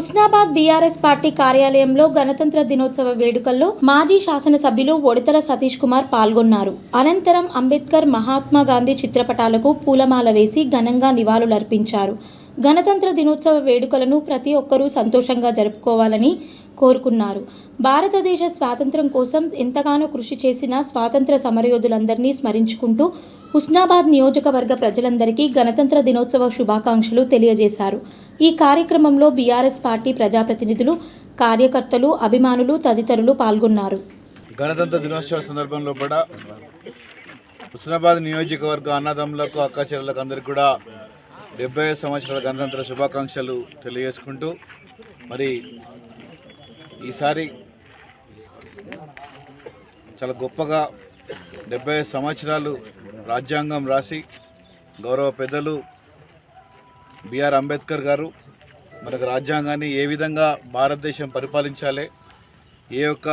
Husnabad BRS party కార్యాలయంలో గణతంత్ర దినోత్సవ వేడుకల్లో మాజీ శాసనసభ్యులు ఒడితల సతీష్ కుమార్ పాల్గొన్నారు. అనంతరం అంబేద్కర్ మహాత్మా గాంధీ చిత్రపటాలకు పూలమాల వేసి ఘనంగా నివాళులర్పించారు. గణతంత్ర దినోత్సవ వేడుకలను ప్రతి ఒక్కరూ సంతోషంగా జరుపుకోవాలని కోరుకున్నారు. భారతదేశ స్వాతంత్ర్యం కోసం ఎంతగానో కృషి చేసిన స్వాతంత్ర సమరయోధులందరినీ స్మరించుకుంటూ హుస్నాబాద్ నియోజకవర్గ ప్రజలందరికీ గణతంత్ర దినోత్సవ శుభాకాంక్షలు తెలియజేశారు. ఈ కార్యక్రమంలో బీఆర్ఎస్ పార్టీ ప్రజాప్రతినిధులు కార్యకర్తలు అభిమానులు తదితరులు పాల్గొన్నారు. గణతంత్ర దినోత్సవ సందర్భంలో కూడా హుస్నాబాద్ నియోజకవర్గ అన్నదమ్ములకు అక్కచెల్లెలకు అందరికీ కూడా డెబ్బై ఐదు సంవత్సరాల గణతంత్ర శుభాకాంక్షలు తెలియజేసుకుంటూ మరి ఈసారి చాలా గొప్పగా డెబ్బై సంవత్సరాలు రాజ్యాంగం రాసి గౌరవ పెద్దలు బిఆర్ అంబేద్కర్ గారు మనకు రాజ్యాంగాన్ని ఏ విధంగా భారతదేశం పరిపాలించాలి ఏ యొక్క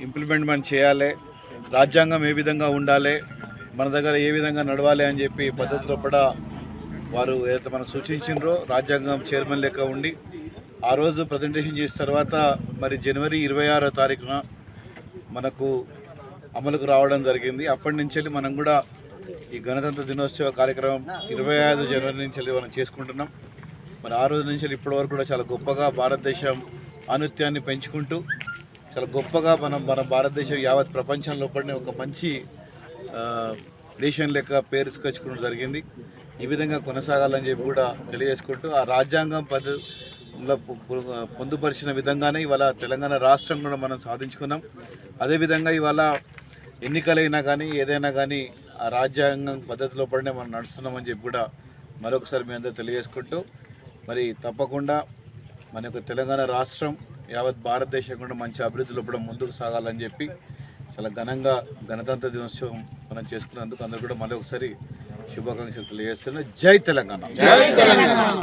ఇంప్లిమెంట్మెంట్ చేయాలి రాజ్యాంగం ఏ విధంగా ఉండాలి మన దగ్గర ఏ విధంగా నడవాలి అని చెప్పి పద్ధతిలో కూడా వారు ఏదైతే మనకు సూచించారో రాజ్యాంగం చైర్మన్ లెక్క ఉండి ఆ రోజు ప్రజెంటేషన్ చేసిన తర్వాత మరి జనవరి ఇరవై ఆరో తారీఖున మనకు అమలుకు రావడం జరిగింది. అప్పటి నుంచి వెళ్ళి మనం కూడా ఈ గణతంత్ర దినోత్సవ కార్యక్రమం ఇరవై ఐదు జనవరి నుంచి మనం చేసుకుంటున్నాం. మరి ఆ రోజు నుంచి ఇప్పటి వరకు కూడా చాలా గొప్పగా భారతదేశం ఆనుత్యాన్ని పెంచుకుంటూ చాలా గొప్పగా మనం మన భారతదేశం యావత్ ప్రపంచంలో పడిన ఒక మంచి దేశం లెక్క పేరు తెచ్చుకోవడం జరిగింది. ఈ విధంగా కొనసాగాలని చెప్పి కూడా తెలియజేసుకుంటూ ఆ రాజ్యాంగం పద్ధతిలో పొందుపరిచిన విధంగానే ఇవాళ తెలంగాణ రాష్ట్రం కూడా మనం సాధించుకున్నాం. అదేవిధంగా ఇవాళ ఎన్నికలైనా కానీ ఏదైనా కానీ ఆ రాజ్యాంగం పద్ధతిలో పడినే మనం నడుస్తున్నామని చెప్పి కూడా మరొకసారి మీ అందరూ తెలియజేసుకుంటూ మరి తప్పకుండా మన యొక్క తెలంగాణ రాష్ట్రం యావత్ భారతదేశం కూడా మంచి అభివృద్ధిలో కూడా ముందుకు సాగాలని చెప్పి చాలా ఘనంగా గణతంత్ర దినోత్సవం మనం చేసుకున్నందుకు అందరూ కూడా మళ్ళీ ఒకసారి శుభాకాంక్షలు తెలంగాణ. జై తెలంగాణ.